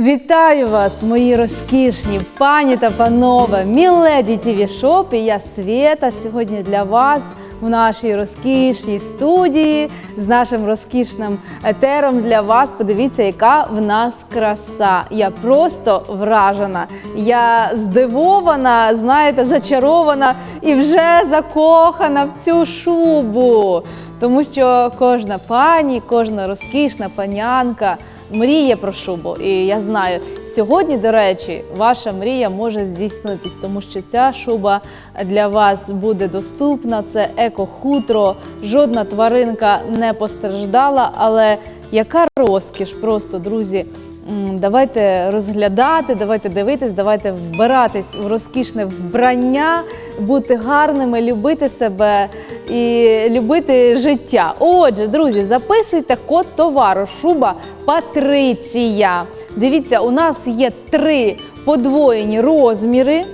Вітаю вас, мої розкішні пані та панове, міледі ТВ Шоп і я Свєта. Сьогодні для вас в нашій розкішній студії з нашим розкішним етером для вас. Подивіться, яка в нас краса. Я просто вражена. Я здивована, знаєте, зачарована і вже закохана в цю шубу. Тому що кожна пані, кожна розкішна панянка мріє про шубу. І я знаю, сьогодні, до речі, ваша мрія може здійснитись, тому що ця шуба для вас буде доступна. Це еко-хутро, жодна тваринка не постраждала, але яка розкіш, просто друзі. Давайте розглядати, давайте дивитись, давайте вбиратись в розкішне вбрання, бути гарними, любити себе і любити життя. Отже, друзі, записуйте код товару шуба Патриція. Дивіться, у нас є три подвоєні розміри.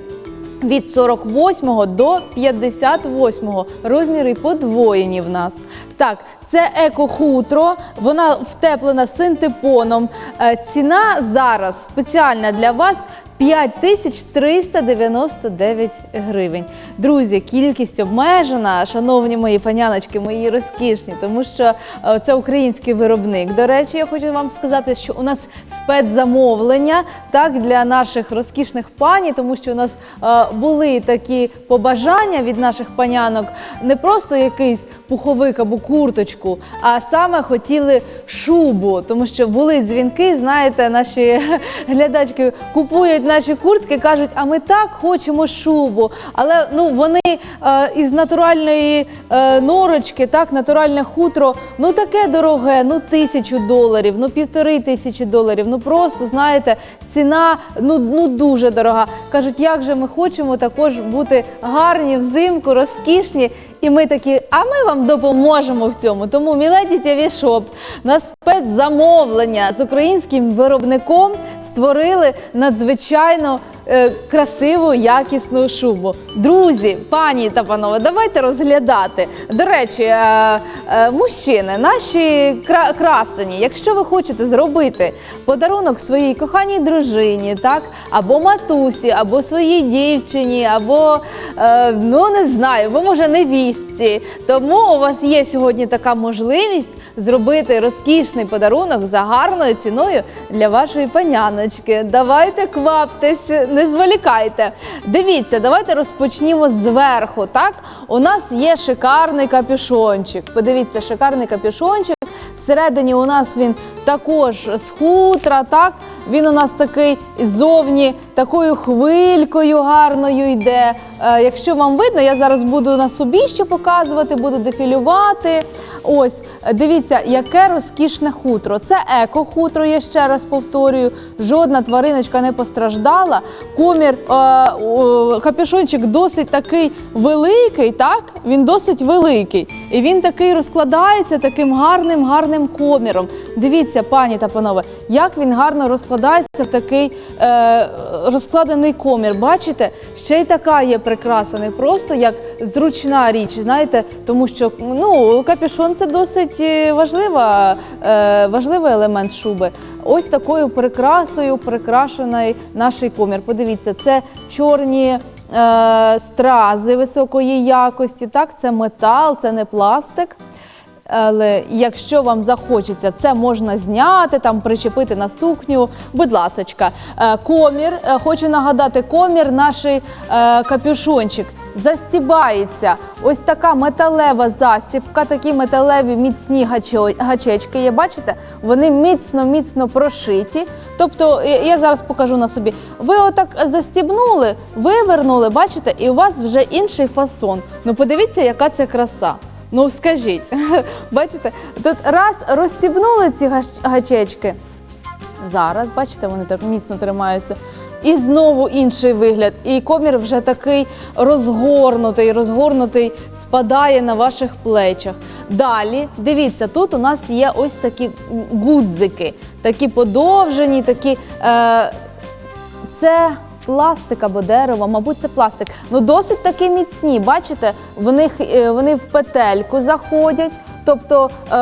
Від 48 до 58 розміри подвоєні в нас. Так, це еко-хутро, вона втеплена синтепоном. Е, Ціна зараз спеціальна для вас 5399 гривень. Друзі, кількість обмежена, шановні мої паняночки, мої розкішні, тому що е, це український виробник. До речі, я хочу вам сказати, що у нас спецзамовлення так для наших розкішних пані, тому що у нас е, були такі побажання від наших панянок, не просто якийсь пуховик або курточку, а саме хотіли шубу, тому що були дзвінки, знаєте, наші глядачки купують наші куртки, кажуть, а ми так хочемо шубу. Але ну вони е, із натуральної е, норочки, так, натуральне хутро, ну таке дороге, ну тисячу доларів, ну півтори тисячі доларів. Ну просто знаєте, ціна ну, ну дуже дорога. Кажуть, як же ми хочемо також бути гарні взимку, розкішні. І ми такі, а ми вам допоможемо в цьому. Тому Міледі ТВ Шоп на спецзамовлення з українським виробником створили надзвичайно е, красиву, якісну шубу. Друзі, пані та панове, давайте розглядати. До речі, е, е, мужчини, наші кра- красені, якщо ви хочете зробити подарунок своїй коханій дружині, так, або матусі, або своїй дівчині, або е, ну не знаю, бо може невістці. Тому у вас є сьогодні така можливість зробити розкішний подарунок за гарною ціною для вашої паняночки. Давайте кваптесь, не зволікайте. Дивіться, давайте розпочнімо зверху. Так, у нас є шикарний капюшончик. Подивіться, шикарний капюшончик. Всередині у нас він також з хутра, так? Він у нас такий ззовні такою хвилькою гарною йде. Е, якщо вам видно, я зараз буду на собі ще показувати, буду дефілювати. Ось, дивіться, яке розкішне хутро. Це еко-хутро, я ще раз повторюю. Жодна твариночка не постраждала. Комір, е, капюшончик досить такий великий, так? Він досить великий. І він такий розкладається таким гарним, гарним коміром. Дивіться, пані та панове, як він гарно розкладається в такий е, розкладений комір. Бачите, ще й така є прикраса, не просто як зручна річ, знаєте, тому що ну, капюшон це досить е, важлива, е, важливий елемент шуби. Ось такою прикрасою прикрашений наш комір. Подивіться, це чорні. е, Стрази високої якості, так, це метал, це не пластик. Але якщо вам захочеться, це можна зняти, там причепити на сукню. Будь ласочка, Е, комір. е, Хочу нагадати, комір, наш е, капюшончик застібається. Ось така металева застібка, такі металеві міцні гачечки. Є, бачите? Вони міцно, міцно прошиті. Тобто, я зараз покажу на собі. Ви отак застібнули, вивернули, бачите, і у вас вже інший фасон. Ну подивіться, яка це краса. Ну скажіть, бачите, тут раз розстібнули ці гач- гачечки. Зараз, бачите, вони так міцно тримаються. І знову інший вигляд. І комір вже такий розгорнутий, розгорнутий, спадає на ваших плечах. Далі, дивіться, тут у нас є ось такі гудзики, такі подовжені, такі. Е, це пластик або дерево, мабуть, це пластик. Ну досить таки міцні. Бачите, в них е, вони в петельку заходять. Тобто, е,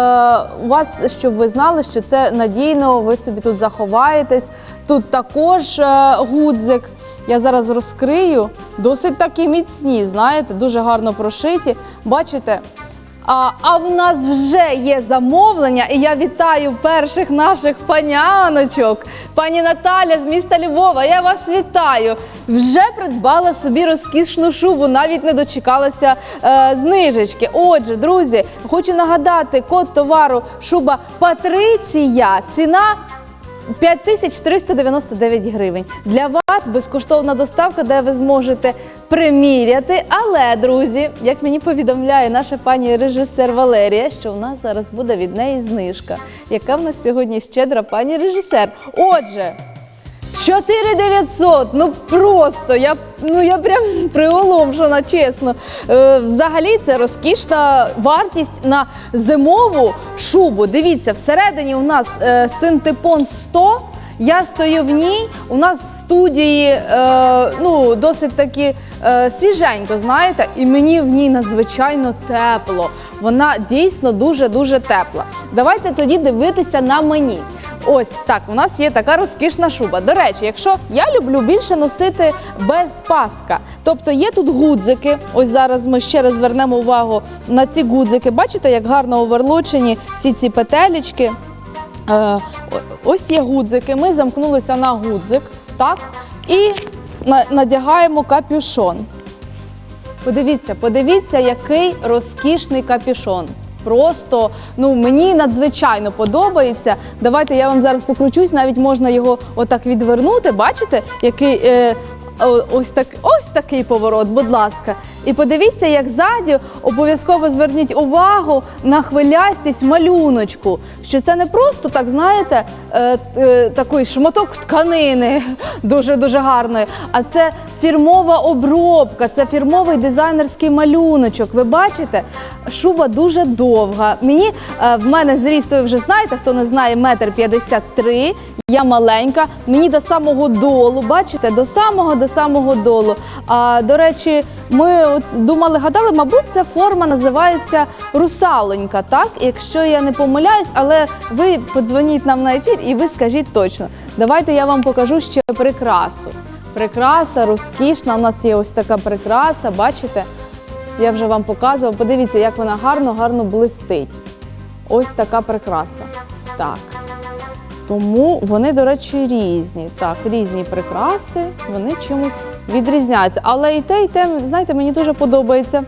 у вас, щоб ви знали, що це надійно, ви собі тут заховаєтесь. Тут також е, гудзик. Я зараз розкрию. Досить такі міцні, знаєте, дуже гарно прошиті. Бачите? А, а в нас вже є замовлення, і я вітаю перших наших паняночок. Пані Наталя з міста Львова, я вас вітаю. Вже придбала собі розкішну шубу, навіть не дочекалася е, знижечки. Отже, друзі, хочу нагадати, код товару шуба Патриція. Ціна 5399 гривень. Для вас безкоштовна доставка, де ви зможете приміряти. Але, друзі, як мені повідомляє наша пані режисер Валерія, що у нас зараз буде від неї знижка. Яка в нас сьогодні щедра пані режисер? Отже. 4900, ну просто я ну я прям приголомшена, чесно. Е, взагалі це розкішна вартість на зимову шубу. Дивіться, всередині у нас е, синтепон 100. Я стою в ній. У нас в студії е, ну, досить таки е, свіженько, знаєте, і мені в ній надзвичайно тепло. Вона дійсно дуже дуже тепла. Давайте тоді дивитися на мені. Ось так, у нас є така розкішна шуба. До речі, якщо я люблю більше носити без паска, тобто є тут гудзики. Ось зараз ми ще раз звернемо увагу на ці гудзики. Бачите, як гарно оверлочені всі ці петелечки. Е, ось є гудзики. Ми замкнулися на гудзик, так, і надягаємо капюшон. Подивіться, подивіться, який розкішний капюшон. Просто ну мені надзвичайно подобається. Давайте я вам зараз покручусь, навіть можна його отак відвернути. Бачите, який е, ось так, ось такий поворот, будь ласка. І подивіться, як ззаді обов'язково зверніть увагу на хвилястість малюночку. Що це не просто так, знаєте, е, е, такий шматок тканини дуже дуже гарної, а це фірмова обробка, це фірмовий дизайнерський малюночок. Ви бачите, шуба дуже довга. Мені е, в мене зріст, ви вже знаєте, хто не знає, метр п'ятдесят три. Я маленька, мені до самого долу, бачите, до самого до самого долу. А до речі, ми от думали, гадали, мабуть, ця форма називається русалонька, так? Якщо я не помиляюсь, але ви подзвоніть нам на ефір і ви скажіть точно. Давайте я вам покажу ще прикрасу. Прикраса розкішна. У нас є ось така прикраса, бачите? Я вже вам показувала. Подивіться, як вона гарно, гарно блистить. Ось така прикраса. Так. Тому вони, до речі, різні. Так, різні прикраси, вони чимось відрізняються. Але і те, і те, знаєте, мені дуже подобається.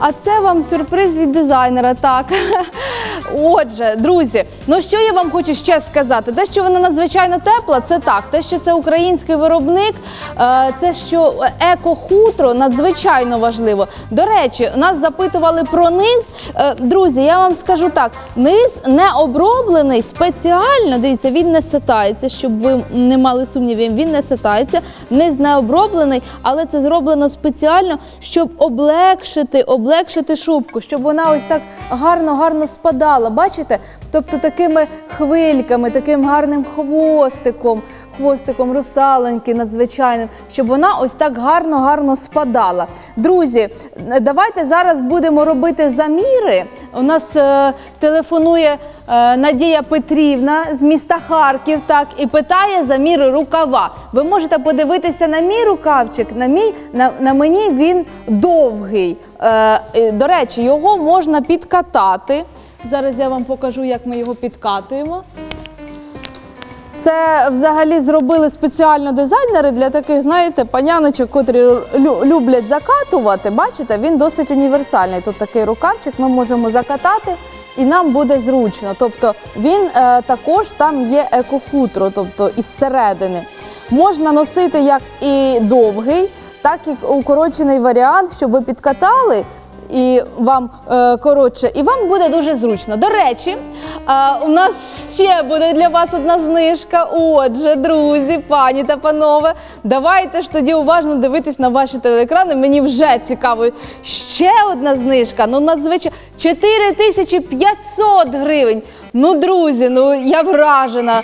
А це вам сюрприз від дизайнера. Так. Отже, друзі, ну що я вам хочу ще сказати? Те, що вона надзвичайно тепла, це так. Те, що це український виробник, е, те, що еко-хутро надзвичайно важливо. До речі, нас запитували про низ. Е, Друзі, я вам скажу так: низ не оброблений спеціально. Дивіться, він не сатається, щоб ви не мали сумнівів. Він не сатається, низ не оброблений, але це зроблено спеціально, щоб облегшити, облегшити шубку, щоб вона ось так гарно, гарно спадала. Бачите? Тобто такими хвильками, таким гарним хвостиком, хвостиком русаленьки надзвичайним, щоб вона ось так гарно, гарно спадала. Друзі, давайте зараз будемо робити заміри. У нас е, телефонує е, Надія Петрівна з міста Харків, так і питає заміри рукава. Ви можете подивитися на мій рукавчик. На мій на, на мені він довгий. Е, до речі, його можна підкатати. Зараз я вам покажу, як ми його підкатуємо. Це взагалі зробили спеціально дизайнери для таких, знаєте, паняночок, котрі люблять закатувати. Бачите, він досить універсальний. Тут такий рукавчик, ми можемо закатати. І нам буде зручно. Тобто він е, також там є екохутро, тобто із середини. Можна носити як і довгий, так і укорочений варіант, щоб ви підкатали і вам е, коротше, і вам буде дуже зручно. До речі, е, у нас ще буде для вас одна знижка. Отже, друзі, пані та панове, давайте ж тоді уважно дивитись на ваші телеекрани. Мені вже цікаво. Ще одна знижка. Ну, надзвичайно 4500 гривень. Ну, друзі, ну я вражена.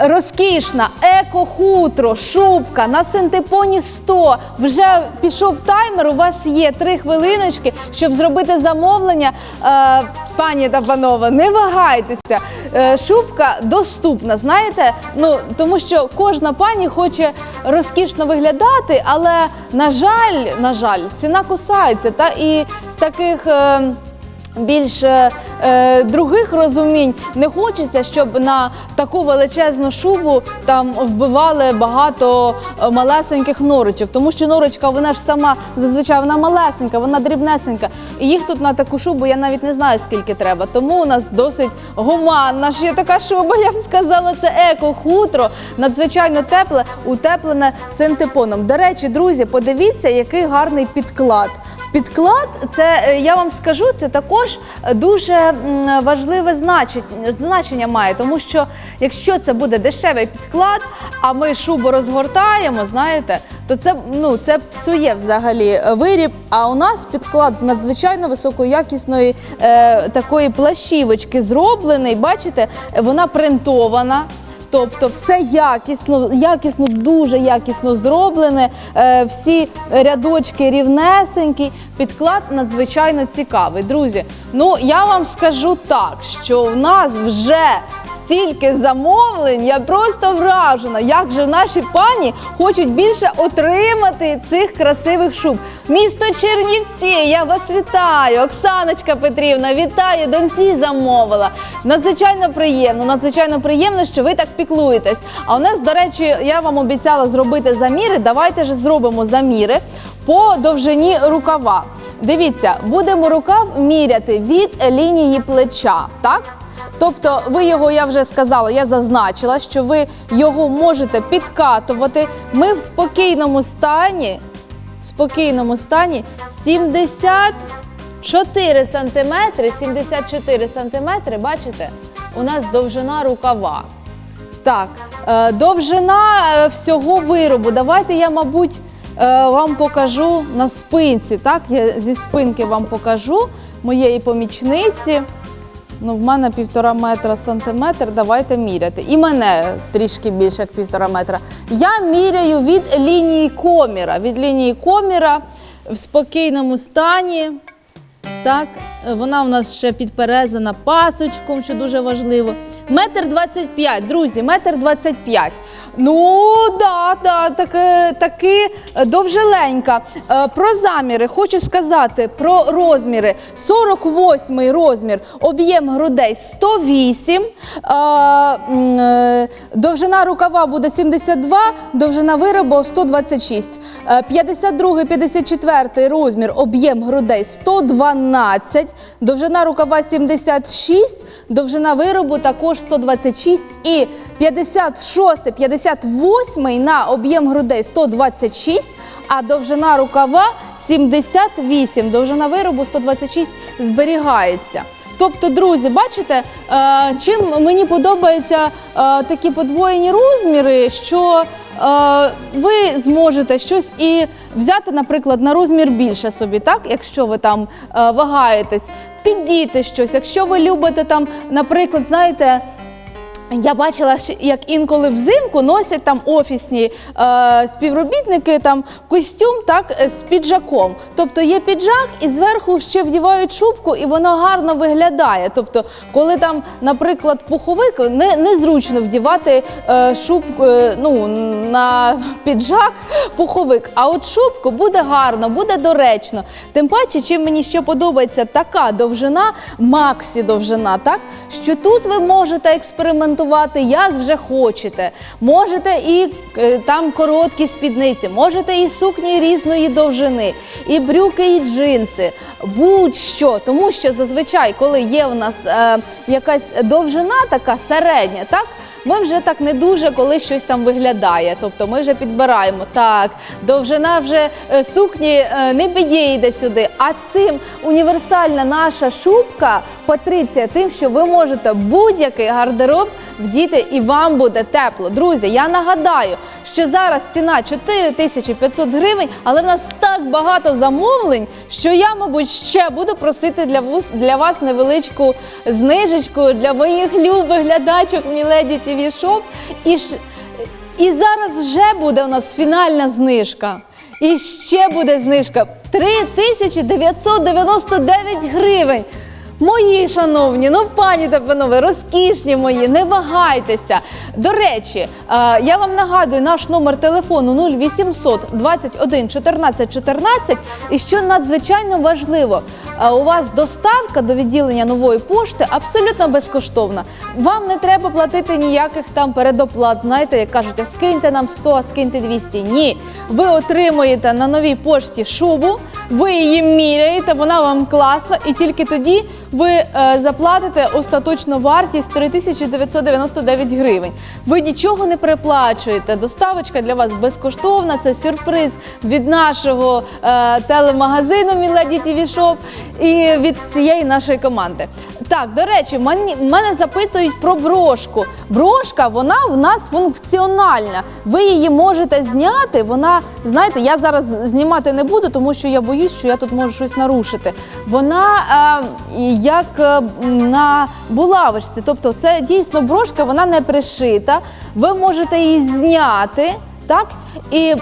Розкішна еко-хутро, шубка на синтепоні 100. Вже пішов таймер. У вас є три хвилиночки, щоб зробити замовлення. Е, пані та панове, не вагайтеся. Е, шубка доступна, знаєте? Ну тому що кожна пані хоче розкішно виглядати, але на жаль, на жаль, ціна кусається. Та і з таких. Е, більш е, е, других розумінь не хочеться, щоб на таку величезну шубу там вбивали багато е, малесеньких норочок, тому що норочка вона ж сама зазвичай вона малесенька, вона дрібнесенька. І їх тут на таку шубу я навіть не знаю скільки треба. Тому у нас досить гуманна ж є така шуба. Я б сказала, це еко-хутро, надзвичайно тепле, утеплене синтепоном. До речі, друзі, подивіться, який гарний підклад. Підклад, це е, я вам скажу, це також дуже важливе значення, значення має, тому що якщо це буде дешевий підклад, а ми шубу розгортаємо, знаєте, то це ну це псує взагалі е, виріб. А у нас підклад з надзвичайно високоякісної е, такої плащівочки зроблений. Бачите, вона принтована. Тобто все якісно, якісно, дуже якісно зроблене. е, Всі рядочки рівнесенькі. Підклад надзвичайно цікавий. Друзі, ну я вам скажу так, що в нас вже стільки замовлень, я просто вражена, як же наші пані хочуть більше отримати цих красивих шуб. Місто Чернівці, я вас вітаю. Оксаночка Петрівна, вітаю, доньці замовила. Надзвичайно приємно, надзвичайно приємно, що ви так піклуєтесь. А у нас, до речі, я вам обіцяла зробити заміри. Давайте ж зробимо заміри по довжині рукава. Дивіться, будемо рукав міряти від лінії плеча, так? Тобто, ви його, я вже сказала, я зазначила, що ви його можете підкатувати. Ми в спокійному стані, в спокійному стані 74 сантиметри, 74 сантиметри, бачите, у нас довжина рукава. Так, е, довжина е, всього виробу. Давайте я, мабуть, е, вам покажу на спинці. Так, я зі спинки вам покажу моєї помічниці. Ну, в мене півтора метра сантиметр. Давайте міряти. І мене трішки більше, як півтора метра. Я міряю від лінії коміра. Від лінії коміра в спокійному стані. Так, вона у нас ще підперезана пасочком, що дуже важливо. Метр двадцять п'ять, друзі, метр двадцять п'ять. Ну, да, да, таки, таки е, довжеленька. Е, Про заміри хочу сказати про розміри. 48 розмір, об'єм грудей 108, е, довжина рукава буде 72, довжина виробу 126. Е, 52, 54 розмір, об'єм грудей 112, довжина рукава 76, довжина виробу також 126 і 56, 58 на об'єм грудей 126, а довжина рукава 78, довжина виробу 126 зберігається. Тобто, друзі, бачите, е, чим мені подобаються е, такі подвоєні розміри, що е, ви зможете щось і взяти, наприклад, на розмір більше собі, так, якщо ви там вагаєтесь, піддіти щось, якщо ви любите там, наприклад, знаєте. Я бачила, як інколи взимку носять там офісні е, співробітники там костюм так е, з піджаком. Тобто є піджак, і зверху ще вдівають шубку, і воно гарно виглядає. Тобто, коли там, наприклад, пуховик, не, незручно вдівати е, шубку е, ну, на піджак пуховик. А от шубку буде гарно, буде доречно. Тим паче, чим мені ще подобається така довжина, максі довжина, так що тут ви можете експериментувати як вже хочете. Можете і е, там короткі спідниці, можете і сукні різної довжини, і брюки, і джинси. Будь-що, тому що зазвичай, коли є в нас е, якась довжина така середня, так ми вже так не дуже коли щось там виглядає. Тобто ми вже підбираємо так, довжина вже е, сукні е, не підійде сюди. А цим універсальна наша шубка Патриція, тим, що ви можете будь-який гардероб вдіти і вам буде тепло. Друзі, я нагадаю, що зараз ціна 4500 гривень, але в нас так багато замовлень, що я, мабуть, ще буду просити для вас невеличку знижечку для моїх любих глядачок Міледі ТВ. TV Shop. І, ш- і зараз вже буде у нас фінальна знижка. І ще буде знижка 3999 гривень. Мої шановні, ну пані та панове, розкішні мої, не вагайтеся. До речі, е, я вам нагадую наш номер телефону 0800 21 14 14. І що надзвичайно важливо, е, у вас доставка до відділення нової пошти абсолютно безкоштовна. Вам не треба платити ніяких там передоплат. Знаєте, як кажуть, а скиньте нам 100, а скиньте 200. Ні, ви отримуєте на новій пошті шубу, ви її міряєте, вона вам класна, і тільки тоді ви е, заплатите остаточну вартість 3999 гривень. Ви нічого не переплачуєте. Доставочка для вас безкоштовна. Це сюрприз від нашого е, телемагазину Міледі ТВ Шоп і від всієї нашої команди. Так, до речі, мені, мене запитують про брошку. Брошка, вона в нас функціональна. Ви її можете зняти. Вона, знаєте, я зараз знімати не буду, тому що я боюсь, що я тут можу щось нарушити. Вона е, як е, на булавочці, тобто це дійсно брошка, вона не пришита. Ви можете її зняти, так? І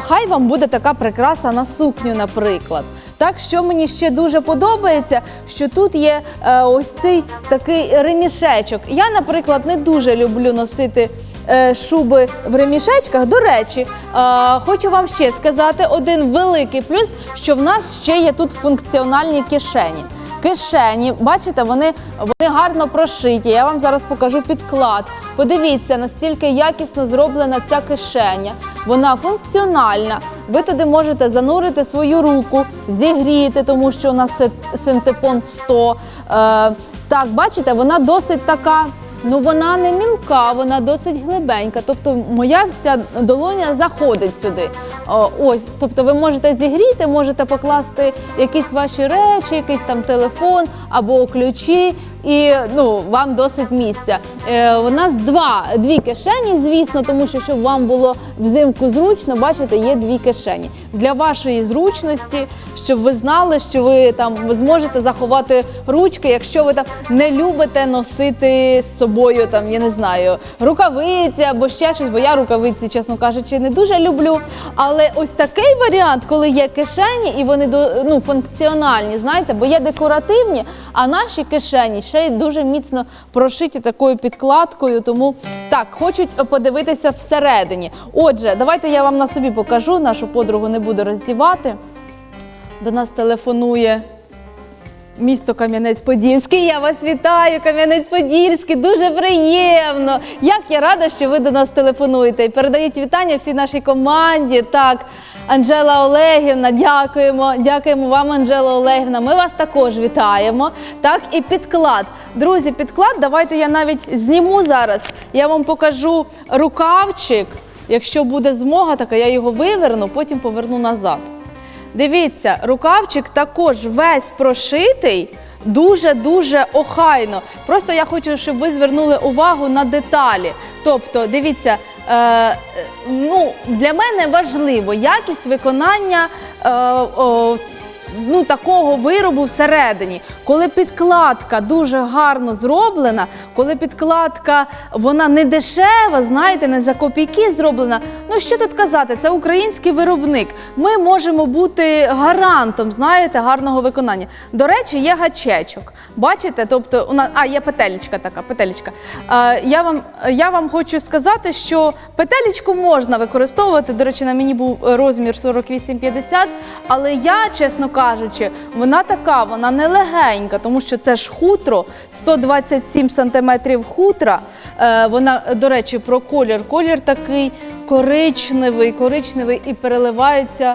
хай вам буде така прикраса на сукню, наприклад. Так, що мені ще дуже подобається, що тут є е, ось цей такий ремішечок. Я, наприклад, не дуже люблю носити шуби в ремішечках. До речі, е, хочу вам ще сказати один великий плюс, що в нас ще є тут функціональні кишені. Кишені, бачите, вони, вони гарно прошиті. Я вам зараз покажу підклад. Подивіться, настільки якісно зроблена ця кишеня. Вона функціональна. Ви туди можете занурити свою руку, зігріти, тому що у нас син- синтепон 100. Е, так, бачите, вона досить така. Ну вона не мілка, вона досить глибенька. Тобто моя вся долоня заходить сюди. Ось, тобто ви можете зігріти, можете покласти якісь ваші речі, якийсь там телефон або ключі, і ну вам досить місця. Е, у нас два дві кишені, звісно, тому що щоб вам було взимку зручно, бачите, є дві кишені для вашої зручності, щоб ви знали, що ви там зможете заховати ручки, якщо ви там не любите носити з собою там, я не знаю, рукавиці або ще щось, бо я рукавиці, чесно кажучи, не дуже люблю. Але ось такий варіант, коли є кишені і вони ну, функціональні, знаєте, бо є декоративні, а наші кишені ще й дуже міцно прошиті такою підкладкою. Тому так, хочуть подивитися всередині. Отже, давайте я вам на собі покажу. Нашу подругу не буду роздівати. До нас телефонує місто Кам'янець-Подільський. Я вас вітаю, Кам'янець-Подільський. Дуже приємно. Як я рада, що ви до нас телефонуєте і передають вітання всій нашій команді. Так, Анжела Олегівна, дякуємо. Дякуємо вам, Анжела Олегівна. Ми вас також вітаємо. Так, і підклад. Друзі, підклад. Давайте я навіть зніму зараз. Я вам покажу рукавчик. Якщо буде змога, така я його виверну, потім поверну назад. Дивіться, рукавчик також весь прошитий. Дуже-дуже охайно. Просто я хочу, щоб ви звернули увагу на деталі. Тобто, дивіться, е, ну, для мене важливо якість виконання е, о, ну, такого виробу всередині. Коли підкладка дуже гарно зроблена, коли підкладка вона не дешева, знаєте, не за копійки зроблена. Ну що тут казати, це український виробник. Ми можемо бути гарантом, знаєте, гарного виконання. До речі, є гачечок. Бачите, тобто у нас а є петелечка така. Петелечка. Е, я вам я вам хочу сказати, що петелечку можна використовувати. До речі, на мені був розмір 48-50, але я, чесно кажучи, вона така, вона не легенька, тому що це ж хутро, 127 сантиметрів хутра. Е, вона, до речі, про колір. Колір такий коричневий, коричневий і переливається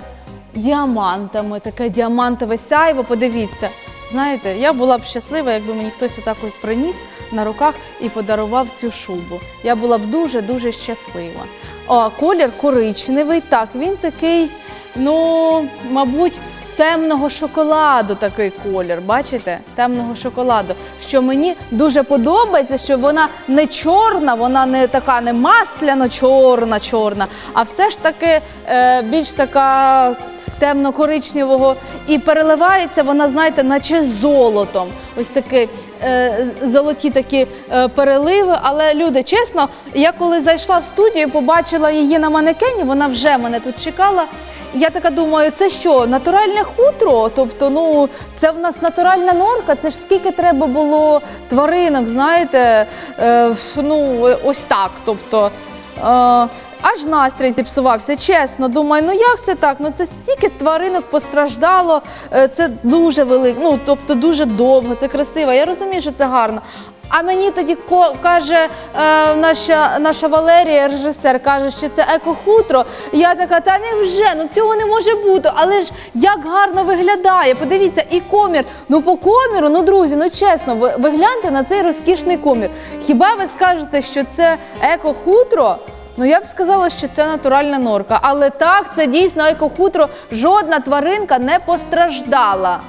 діамантами. Таке діамантове сяйво. Подивіться. Знаєте, я була б щаслива, якби мені хтось отак от приніс на руках і подарував цю шубу. Я була б дуже-дуже щаслива. О, колір коричневий, так, він такий, ну, мабуть, темного шоколаду такий колір. Бачите? Темного шоколаду. Що мені дуже подобається, що вона не чорна, вона не така не масляно чорна, чорна, а все ж таки е, більш така темно-коричневого, і переливається вона, знаєте, наче золотом. Ось такі е, золоті такі е, переливи. Але люди, чесно, я коли зайшла в студію, побачила її на манекені, вона вже мене тут чекала. Я така думаю, це що, натуральне хутро? Тобто, ну це в нас натуральна норка. Це ж скільки треба було тваринок, знаєте, е, ну ось так. Тобто. Е, Аж настрій зіпсувався, чесно. Думаю, ну як це так? Ну це стільки тваринок постраждало, е, це дуже велике, ну тобто дуже довго, це красиво. Я розумію, що це гарно. А мені тоді каже е, наша, Валерія, режисер, каже, що це екохутро. Я така, та невже, ну цього не може бути. Але ж як гарно виглядає. Подивіться, і комір. Ну по коміру, ну друзі, ну чесно, ви, ви гляньте на цей розкішний комір. Хіба ви скажете, що це екохутро? Ну я б сказала, що це натуральна норка. Але так, це дійсно екохутро. Жодна тваринка не постраждала.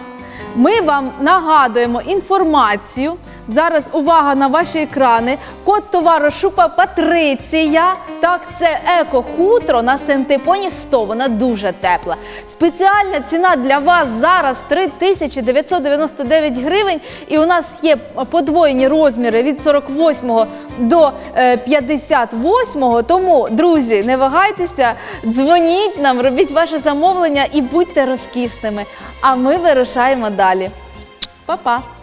Ми вам нагадуємо інформацію. Зараз увага на ваші екрани. Код товару Шупа Патриція. Так, це еко-хутро на синтепоні 100. Вона дуже тепла. Спеціальна ціна для вас зараз 3999 гривень. І у нас є подвоєні розміри від 48 до е, 58. Тому, друзі, не вагайтеся, дзвоніть нам, робіть ваше замовлення і будьте розкішними. А ми вирушаємо далі. Па-па!